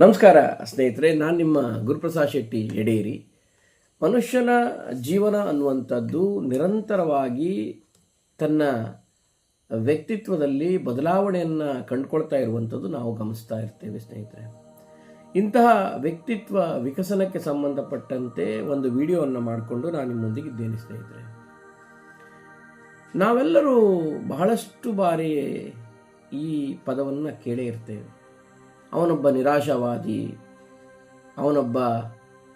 ನಮಸ್ಕಾರ, ಸ್ನೇಹಿತರೆ. ನಾನು ನಿಮ್ಮ ಗುರುಪ್ರಸಾದ್ ಶೆಟ್ಟಿ ಎಡೇರಿ ಮನುಷ್ಯನ ಜೀವನ ಅನ್ನುವಂಥದ್ದು ನಿರಂತರವಾಗಿ ತನ್ನ ವ್ಯಕ್ತಿತ್ವದಲ್ಲಿ ಬದಲಾವಣೆಯನ್ನು ಕಂಡುಕೊಳ್ತಾ ಇರುವಂಥದ್ದು ನಾವು ಗಮನಿಸ್ತಾ ಇರ್ತೇವೆ, ಸ್ನೇಹಿತರೆ. ಇಂತಹ ವ್ಯಕ್ತಿತ್ವ ವಿಕಸನಕ್ಕೆ ಸಂಬಂಧಪಟ್ಟಂತೆ ಒಂದು ವಿಡಿಯೋವನ್ನು ಮಾಡಿಕೊಂಡು ನಾನು ನಿಮ್ಮೊಂದಿಗೆ ಇದ್ದೇನೆ ಸ್ನೇಹಿತರೆ. ನಾವೆಲ್ಲರೂ ಬಹಳಷ್ಟು ಬಾರಿ ಈ ಪದವನ್ನು ಕೇಳೇ ಇರ್ತೇವೆ. ಅವನೊಬ್ಬ ನಿರಾಶಾವಾದಿ, ಅವನೊಬ್ಬ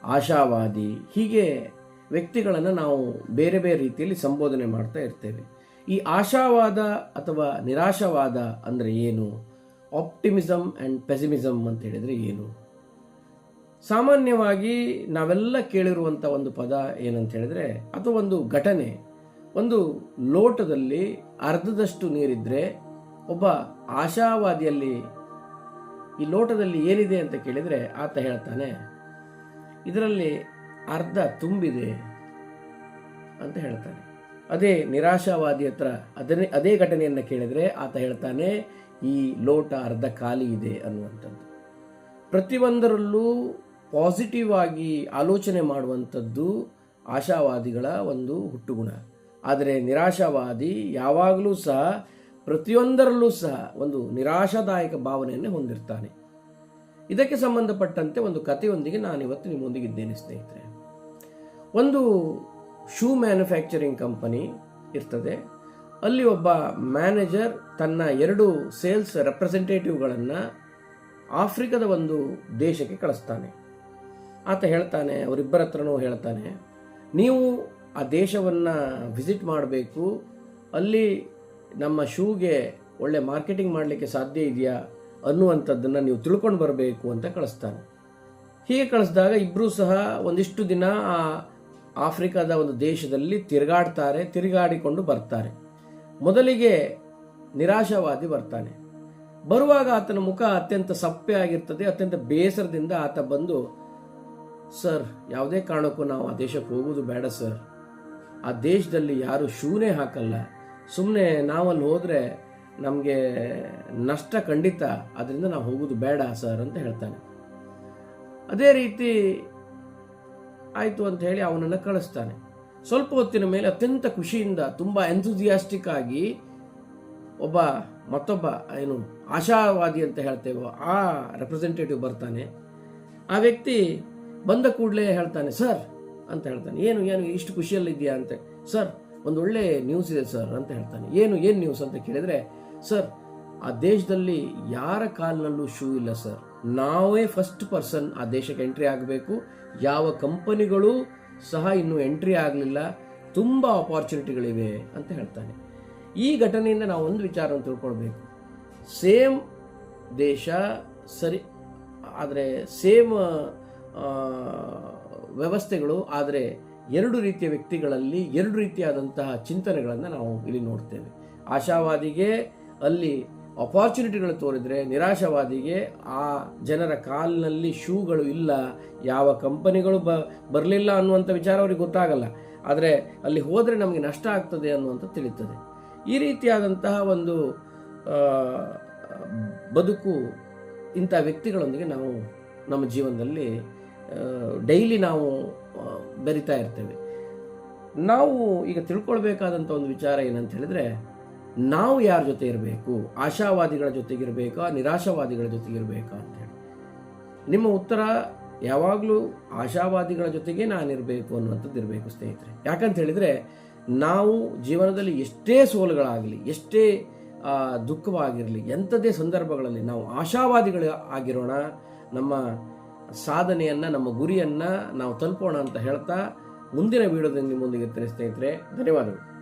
ಆಶಾವಾದಿ, ಹೀಗೆ ವ್ಯಕ್ತಿಗಳನ್ನು ನಾವು ಬೇರೆ ಬೇರೆ ರೀತಿಯಲ್ಲಿ ಸಂಬೋಧನೆ ಮಾಡ್ತಾ ಇರ್ತೇವೆ. ಈ ಆಶಾವಾದ ಅಥವಾ ನಿರಾಶಾವಾದ ಅಂದರೆ ಏನು? ಆಪ್ಟಿಮಿಸಮ್ ಆ್ಯಂಡ್ ಪೆಸಿಮಿಸಮ್ ಅಂತ ಹೇಳಿದರೆ ಏನು? ಸಾಮಾನ್ಯವಾಗಿ ನಾವೆಲ್ಲ ಕೇಳಿರುವಂಥ ಒಂದು ಪದ ಏನಂತ ಹೇಳಿದರೆ ಅಥವಾ ಒಂದು ಘಟನೆ. ಒಂದು ಲೋಟದಲ್ಲಿ ಅರ್ಧದಷ್ಟು ನೀರಿದ್ದರೆ ಒಬ್ಬ ಆಶಾವಾದಿಯಲ್ಲಿ ಈ ಲೋಟದಲ್ಲಿ ಏನಿದೆ ಅಂತ ಕೇಳಿದರೆ ಆತ ಹೇಳ್ತಾನೆ, ಇದರಲ್ಲಿ ಅರ್ಧ ತುಂಬಿದೆ ಅಂತ ಹೇಳ್ತಾನೆ. ಅದೇ ನಿರಾಶಾವಾದಿ ಹತ್ರ ಅದನ್ನೇ, ಅದೇ ಘಟನೆಯನ್ನು ಕೇಳಿದರೆ ಆತ ಹೇಳ್ತಾನೆ, ಈ ಲೋಟ ಅರ್ಧ ಖಾಲಿ ಇದೆ ಅನ್ನುವಂಥದ್ದು. ಪ್ರತಿಯೊಂದರಲ್ಲೂ ಪಾಸಿಟಿವ್ ಆಗಿ ಆಲೋಚನೆ ಮಾಡುವಂಥದ್ದು ಆಶಾವಾದಿಗಳ ಒಂದು ಹುಟ್ಟುಗುಣ. ಆದರೆ ನಿರಾಶಾವಾದಿ ಯಾವಾಗಲೂ ಸಹ ಪ್ರತಿಯೊಂದರಲ್ಲೂ ಸಹ ಒಂದು ನಿರಾಶಾದಾಯಕ ಭಾವನೆಯನ್ನು ಹೊಂದಿರ್ತಾನೆ. ಇದಕ್ಕೆ ಸಂಬಂಧಪಟ್ಟಂತೆ ಒಂದು ಕಥೆಯೊಂದಿಗೆ ನಾನು ಇವತ್ತು ನಿಮ್ಮೊಂದಿಗೆ ಇದ್ದೇನೆ, ಸ್ನೇಹಿತರೆ. ಒಂದು ಶೂ ಮ್ಯಾನುಫ್ಯಾಕ್ಚರಿಂಗ್ ಕಂಪನಿ ಇರ್ತದೆ. ಅಲ್ಲಿ ಒಬ್ಬ ಮ್ಯಾನೇಜರ್ ತನ್ನ ಎರಡು ಸೇಲ್ಸ್ ರೆಪ್ರೆಸೆಂಟೇಟಿವ್ಗಳನ್ನು ಆಫ್ರಿಕಾದ ಒಂದು ದೇಶಕ್ಕೆ ಕಳಿಸ್ತಾನೆ. ಆತ ಹೇಳ್ತಾನೆ, ಅವರಿಬ್ಬರ ಹತ್ರನೂ ಹೇಳ್ತಾನೆ, ನೀವು ಆ ದೇಶವನ್ನು ವಿಸಿಟ್ ಮಾಡಬೇಕು. ಅಲ್ಲಿ ನಮ್ಮ ಶೂಗೆ ಒಳ್ಳೆ ಮಾರ್ಕೆಟಿಂಗ್ ಮಾಡಲಿಕ್ಕೆ ಸಾಧ್ಯ ಇದೆಯಾ ಅನ್ನುವಂಥದ್ದನ್ನು ನೀವು ತಿಳ್ಕೊಂಡು ಬರಬೇಕು ಅಂತ ಕಳಿಸ್ತಾನೆ. ಹೀಗೆ ಕಳಿಸಿದಾಗ ಇಬ್ಬರೂ ಸಹ ಒಂದಿಷ್ಟು ದಿನ ಆ ಆಫ್ರಿಕಾದ ಒಂದು ದೇಶದಲ್ಲಿ ತಿರುಗಾಡ್ತಾರೆ, ತಿರುಗಾಡಿಕೊಂಡು ಬರ್ತಾರೆ. ಮೊದಲಿಗೆ ನಿರಾಶಾವಾದಿ ಬರ್ತಾನೆ. ಬರುವಾಗ ಆತನ ಮುಖ ಅತ್ಯಂತ ಸಪ್ಪೆ ಆಗಿರ್ತದೆ, ಅತ್ಯಂತ ಬೇಸರದಿಂದ ಆತ ಬಂದು, ಸರ್, ಯಾವುದೇ ಕಾರಣಕ್ಕೂ ನಾವು ಆ ದೇಶಕ್ಕೆ ಹೋಗೋದು ಬೇಡ, ಸರ್. ಆ ದೇಶದಲ್ಲಿ ಯಾರು ಶೂನೇ ಹಾಕಲ್ಲ. ಸುಮ್ಮನೆ ನಾವಲ್ಲಿ ಹೋದರೆ ನಮಗೆ ನಷ್ಟ ಖಂಡಿತ ಅದರಿಂದ ನಾವು ಹೋಗೋದು ಬೇಡ ಸರ್ ಅಂತ ಹೇಳ್ತಾನೆ. ಅದೇ ರೀತಿ ಆಯಿತು ಅಂತ ಹೇಳಿ ಅವನನ್ನು ಕಳಿಸ್ತಾನೆ. ಸ್ವಲ್ಪ ಹೊತ್ತಿನ ಮೇಲೆ ಅತ್ಯಂತ ಖುಷಿಯಿಂದ, ತುಂಬ ಎಂಥೂಸಿಯಾಸ್ಟಿಕ್ ಆಗಿ ಒಬ್ಬ ಮತ್ತೊಬ್ಬ ಏನು ಆಶಾವಾದಿ ಅಂತ ಹೇಳ್ತೇವೋ ಆ ರೆಪ್ರೆಸೆಂಟೇಟಿವ್ ಬರ್ತಾನೆ. ಆ ವ್ಯಕ್ತಿ ಬಂದ ಕೂಡಲೇ ಹೇಳ್ತಾನೆ, ಸರ್ ಅಂತ ಹೇಳ್ತಾನೆ. ಏನು ಏನು, ಇಷ್ಟು ಖುಷಿಯಲ್ಲಿದೆಯಾ ಅಂತ. ಸರ್ ಒಂದು ಒಳ್ಳೆ ನ್ಯೂಸ್ ಇದೆ ಸರ್ ಅಂತ ಹೇಳ್ತಾನೆ. ಏನು ಏನು ನ್ಯೂಸ್ ಅಂತ ಕೇಳಿದರೆ ಸರ್ ಆ ದೇಶದಲ್ಲಿ ಯಾರ ಕಾಲಿನಲ್ಲೂ ಶೂ ಇಲ್ಲ ಸರ್ ನಾವೇ ಫಸ್ಟ್ ಪರ್ಸನ್ ಆ ದೇಶಕ್ಕೆ ಎಂಟ್ರಿ ಆಗಬೇಕು. ಯಾವ ಕಂಪನಿಗಳು ಸಹ ಇನ್ನೂ ಎಂಟ್ರಿ ಆಗಲಿಲ್ಲ. ತುಂಬ ಅಪಾರ್ಚುನಿಟಿಗಳಿವೆ ಅಂತ ಹೇಳ್ತಾನೆ. ಈ ಘಟನೆಯಿಂದ ನಾವು ಒಂದು ವಿಚಾರವನ್ನು ತಿಳ್ಕೊಳ್ಬೇಕು. ಸೇಮ್ ದೇಶ, ಸರಿ, ಆದರೆ ಸೇಮ್ ವ್ಯವಸ್ಥೆಗಳು, ಆದರೆ ಎರಡು ರೀತಿಯ ವ್ಯಕ್ತಿಗಳಲ್ಲಿ ಎರಡು ರೀತಿಯಾದಂತಹ ಚಿಂತನೆಗಳನ್ನು ನಾವು ಇಲ್ಲಿ ನೋಡ್ತೇವೆ. ಆಶಾವಾದಿಗೆ ಅಲ್ಲಿ ಅಪಾರ್ಚುನಿಟಿಗಳು ತೋರಿದರೆ, ನಿರಾಶಾವಾದಿಗೆ ಆ ಜನರ ಕಾಲಿನಲ್ಲಿ ಶೂಗಳು ಇಲ್ಲ, ಯಾವ ಕಂಪನಿಗಳು ಬ, ಬರಲಿಲ್ಲ ಅನ್ನುವಂಥ ವಿಚಾರ ಅವ್ರಿಗೆ ಗೊತ್ತಾಗಲ್ಲ. ಆದರೆ ಅಲ್ಲಿ ಹೋದರೆ ನಮಗೆ ನಷ್ಟ ಆಗ್ತದೆ ಅನ್ನುವಂಥ ತಿಳಿತದೆ. ಈ ರೀತಿಯಾದಂತಹ ಒಂದು ಬದುಕು ಇಂಥ ವ್ಯಕ್ತಿಗಳೊಂದಿಗೆ ನಾವು ನಮ್ಮ ಜೀವನದಲ್ಲಿ ಡೈಲಿ ನಾವು ಬೆರಿತಾ ಇರ್ತೇವೆ. ನಾವು ಈಗ ತಿಳ್ಕೊಳ್ಬೇಕಾದಂಥ ಒಂದು ವಿಚಾರ ಏನಂತ ಹೇಳಿದ್ರೆ, ನಾವು ಯಾರ ಜೊತೆ ಇರಬೇಕು? ಆಶಾವಾದಿಗಳ ಜೊತೆಗಿರಬೇಕಾ ನಿರಾಶಾವಾದಿಗಳ ಜೊತೆಗಿರಬೇಕಾ ಅಂತೇಳಿ ನಿಮ್ಮ ಉತ್ತರ, ಯಾವಾಗಲೂ ಆಶಾವಾದಿಗಳ ಜೊತೆಗೆ ನಾನಿರಬೇಕು ಅನ್ನುವಂಥದ್ದು ಇರಬೇಕು ಸ್ನೇಹಿತರೆ. ಯಾಕಂತ ಹೇಳಿದರೆ, ನಾವು ಜೀವನದಲ್ಲಿ ಎಷ್ಟೇ ಸೋಲುಗಳಾಗಲಿ, ಎಷ್ಟೇ ದುಃಖವಾಗಿರಲಿ ಎಂಥದೇ ಸಂದರ್ಭಗಳಲ್ಲಿ ನಾವು ಆಶಾವಾದಿಗಳು ಆಗಿರೋಣ. ನಮ್ಮ ಸಾಧನೆಯನ್ನು ನಮ್ಮ ಗುರಿಯನ್ನು ನಾವು ತಲುಪೋಣ ಅಂತ ಹೇಳ್ತಾ ಮುಂದಿನ ವಿಡಿಯೋದಲ್ಲಿ ನಿಮ್ಮೊಂದಿಗೆ ಸ್ನೇಹಿತರೆ ಧನ್ಯವಾದಗಳು.